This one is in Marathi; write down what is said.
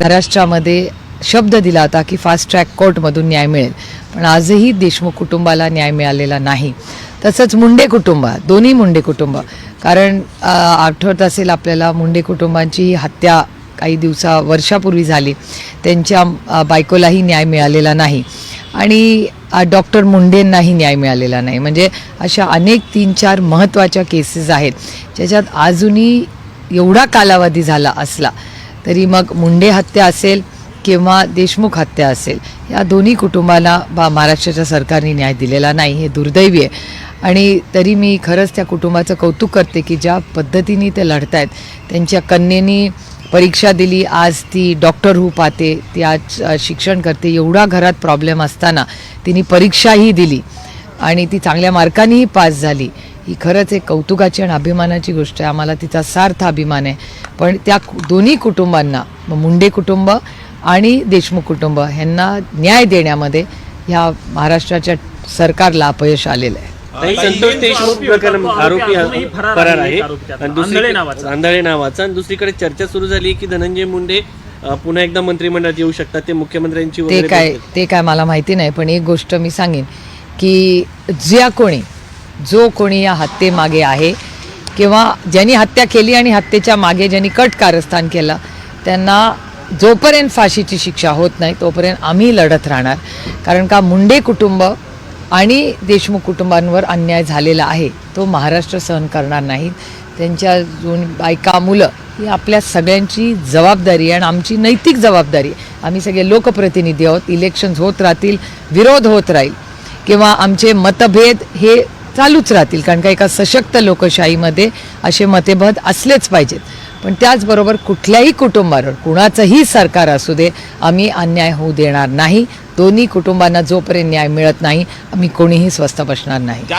महाराष्ट्रामध्ये शब्द दिला होता की फास्ट ट्रॅक कोर्टमधून न्याय मिळेल. पण आजही देशमुख कुटुंबाला न्याय मिळालेला नाही. तसंच मुंडे कुटुंब दोन्ही मुंडे कुटुंब. कारण आठवत असेल आपल्याला मुंडे कुटुंबांची हत्या काही दिवसा वर्षापूर्वी झाली. त्यांच्या बायकोलाही न्याय मिळालेला नाही. आणि डॉक्टर मुंडेंनाही न्याय मिळालेला नाही. म्हणजे अशा अनेक तीन चार महत्त्वाच्या केसेस आहेत. ज्याच्यात अजूनही एवढा कालावधी झाला असला तरी मग मुंडे हत्या असेल किंवा देशमुख हत्या असेल या दोन्ही कुटुंबाला बा महाराष्ट्राच्या सरकारने न्याय दिलेला नाही हे दुर्दैवी आहे. आणि तरी मी खरंच त्या कुटुंबाचं कौतुक करते की ज्या पद्धतीने ते लढतायत त्यांच्या कन्येनी परीक्षा दिली आज ती डॉक्टर होऊ पाहते ती आज शिक्षण करते एवढा घरात प्रॉब्लेम असताना तिने परीक्षाही दिली आणि ती चांगल्या मार्कांनीही पास झाली. ही खरंच एक कौतुकाची आणि अभिमानाची गोष्ट आहे. आम्हाला तिचा सार्थ अभिमान आहे. पण त्या दोन्ही कुटुंबांना मुंडे कुटुंब आणि देशमुख कुटुंब ह्यांना न्याय देण्यामध्ये ह्या महाराष्ट्राच्या सरकारला अपयश आलेलं आहे. संतोष देशमुख प्रकरण आरोपी फरार आहे. आंधळे नावाचा. आणि दुसरीकडे चर्चा सुरू झाली की धनंजय मुंडे पुन्हा एकदा मंत्रिमंडळात येऊ शकतात. ते मुख्यमंत्र्यांची ते वगैरे काय ते काय मला माहिती नाही पण एक गोष्ट मी सांगेन की ज्या कोणी जो कोणी या हत्येमागे आहे किंवा ज्यांनी हत्या केली आणि हत्येच्या मागे ज्यांनी कट कारस्थान केलं त्यांना जोपर्यंत फाशीची शिक्षा होत नाही तोपर्यंत आम्ही लढत राहणार. कारण का मुंडे कुटुंब आणि देशमुख कुटुंबांवर अन्याय झालेला आहे. तो महाराष्ट्र सहन करणार नाही त्यांच्या जुन बायका मुलं ही आपल्या सगळ्यांची जबाबदारी आणि आमची नैतिक जबाबदारी आम्ही सगळे लोकप्रतिनिधी आहोत. इलेक्शन्स होत राहतील विरोध होत राहील. किंवा आमचे मतभेद हे चालूच राहतील कारण का एका सशक्त लोकशाहीमध्ये असे मतभेद असलेच पाहिजेत. पण त्याचबरोबर कुठल्याही कुटुंबावर कुणाचंही सरकार असू दे आम्ही अन्याय होऊ देणार नाही. दोन्ही कुटुंबांना जोपर्यंत न्याय मिळत नाही आम्ही कोणीही स्वस्थ बसणार नाही.